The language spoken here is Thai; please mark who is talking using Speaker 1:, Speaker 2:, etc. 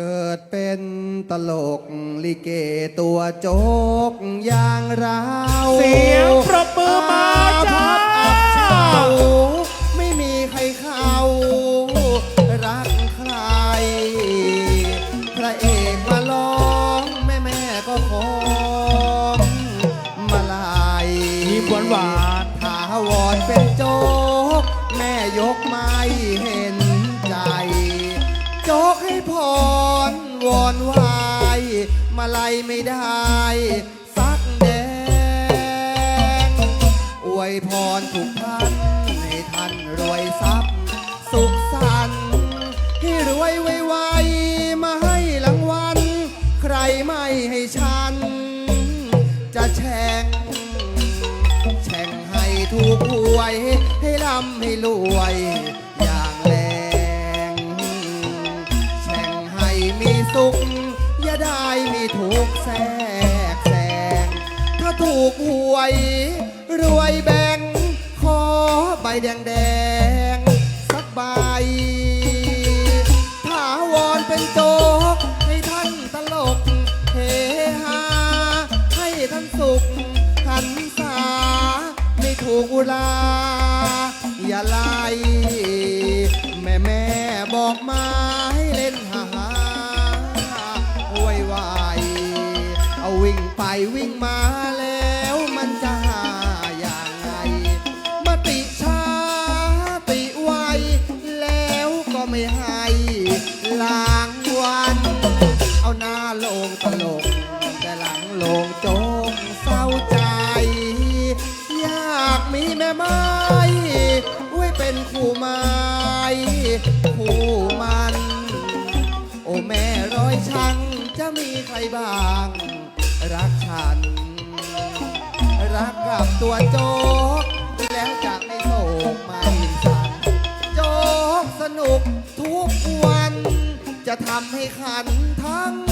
Speaker 1: เกิดเป็นตลกลิเกตัวโจกอย่างเรา
Speaker 2: เสียงปรบมือมาจ้า
Speaker 1: พับอับเฉาไม่มีใครเข้า รักใคร พระเอกมาร้อง แม่แม่ๆก็ขอมาลาย
Speaker 2: ยิ้มหวานหวาน
Speaker 1: ถาวรเป็นโจ๊กแม่ยกไม่ วอนไหวมาลัยไม่ได้ สักแดง อวยพรทุกท่านให้ท่านรวยทรัพย์ สุขสันต์ให้รวยไวๆมาให้รางวัล ใครไม่ให้ฉัน จะแช่งแช่งให้ถูกหวย ให้ร่ำให้รวย สุข อย่าได้มีทุกแทรกแซงถ้าถูกหวย รวยแบ่งขอใบแดงแดงสักใบถาวรเป็นโจกให้ท่านตลกเฮฮาให้ท่านสุขหันษาไม่ถูกอุลา อย่าไล่แม่แม่บอกมาให้เล่นฮา วิ่งไปวิ่งมาแล้วมันจะหาอย่างไงมาติช้าติไวแล้วก็ไม่ให้ล้างวัน เอาหน้าลงตลก แต่หลังลงโจงเศร้าใจ อยากมีแม่ไม้ไว้เป็นคู่ไม้คู่มัน โอ้แม่ร้อยชังจะมีใครบ้าง กกับตัวโจ๊กแล้วจะไม่โศกไม่สันโจ๊กสนุกทุกวัน จะทำให้ขันทั้ง